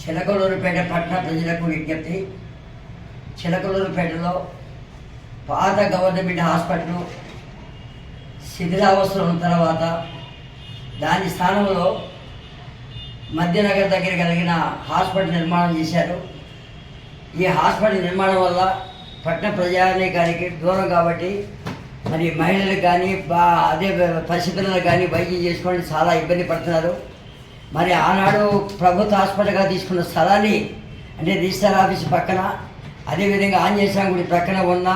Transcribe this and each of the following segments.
చిలకలూరుపేట పట్టణ ప్రజలకు విజ్ఞప్తి. చిలకలూరుపేటలో పాత గవర్నమెంట్ హాస్పిటల్ శిథిలావస్థలు ఉన్న తర్వాత దాని స్థానంలో మధ్యనగర్ దగ్గర కలిగిన హాస్పిటల్ నిర్మాణం చేశారు. ఈ హాస్పిటల్ నిర్మాణం వల్ల పట్టణ ప్రజానీకానికి దూరం కాబట్టి మరి మహిళలకు కానీ బా అదే పసిపిల్లలకు కానీ వైద్యం చేసుకోవడానికి చాలా ఇబ్బంది పడుతున్నారు. మరి ఆనాడు ప్రభుత్వ హాస్పిటల్గా తీసుకున్న స్థలాన్ని అంటే రిజిస్టర్ ఆఫీస్ పక్కన అదేవిధంగా ఆంజనేయ స్వామి గుడి ప్రక్కన ఉన్న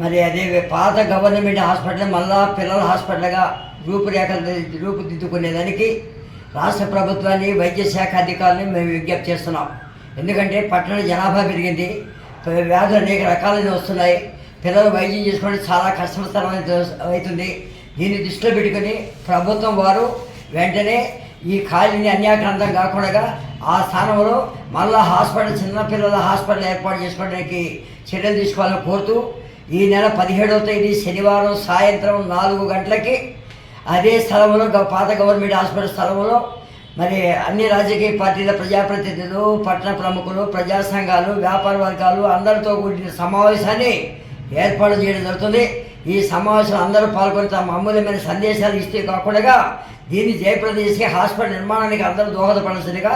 మరి అదే పాత గవర్నమెంట్ హాస్పిటల్ మళ్ళా పిల్లల హాస్పిటల్గా రూపురేఖలు రూపుదిద్దుకునేదానికి రాష్ట్ర ప్రభుత్వాన్ని వైద్య శాఖ అధికారులను మేము విజ్ఞప్తి చేస్తున్నాం. ఎందుకంటే పట్టణ జనాభా పెరిగింది. వ్యాధులు అనేక రకాలైన వస్తున్నాయి. పిల్లలు వైద్యం చేసుకోవడం చాలా కష్టతరమైన అవుతుంది. దీన్ని దృష్టిలో పెట్టుకొని ప్రభుత్వం వారు వెంటనే ఈ ఖాళీని అన్యాక్రాంతం కాకుండా ఆ స్థానంలో మళ్ళా హాస్పిటల్ చిన్నపిల్లల హాస్పిటల్ ఏర్పాటు చేసుకోవడానికి చర్యలు తీసుకోవాలని కోరుతూ ఈ నెల పదిహేడవ తేదీ శనివారం సాయంత్రం నాలుగు గంటలకి అదే స్థలంలో పాత గవర్నమెంట్ హాస్పిటల్ స్థలంలో మరి అన్ని రాజకీయ పార్టీల ప్రజాప్రతినిధులు పట్టణ ప్రముఖులు ప్రజా సంఘాలు వ్యాపార వర్గాలు అందరితో కూడిన సమావేశాన్ని ఏర్పాటు చేయడం జరుగుతుంది. ఈ సమావేశంలో అందరూ పాల్గొని తమ అమూల్యమైన సందేశాలు ఇస్తే కాకుండా దీన్ని జయప్రదం చేసి హాస్పిటల్ నిర్మాణానికి అందరూ దోహదపడాల్సిందిగా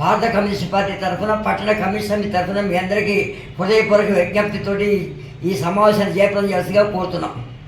భారత కమ్యూనిస్ట్ పార్టీ తరఫున పట్టణ కమ్యూనిస్ట్ సమితి తరఫున మీ అందరికీ హృదయపూర్వక విజ్ఞప్తితోటి ఈ సమావేశాన్ని జయప్రదం చేయాల్సిందిగా కోరుతున్నాం.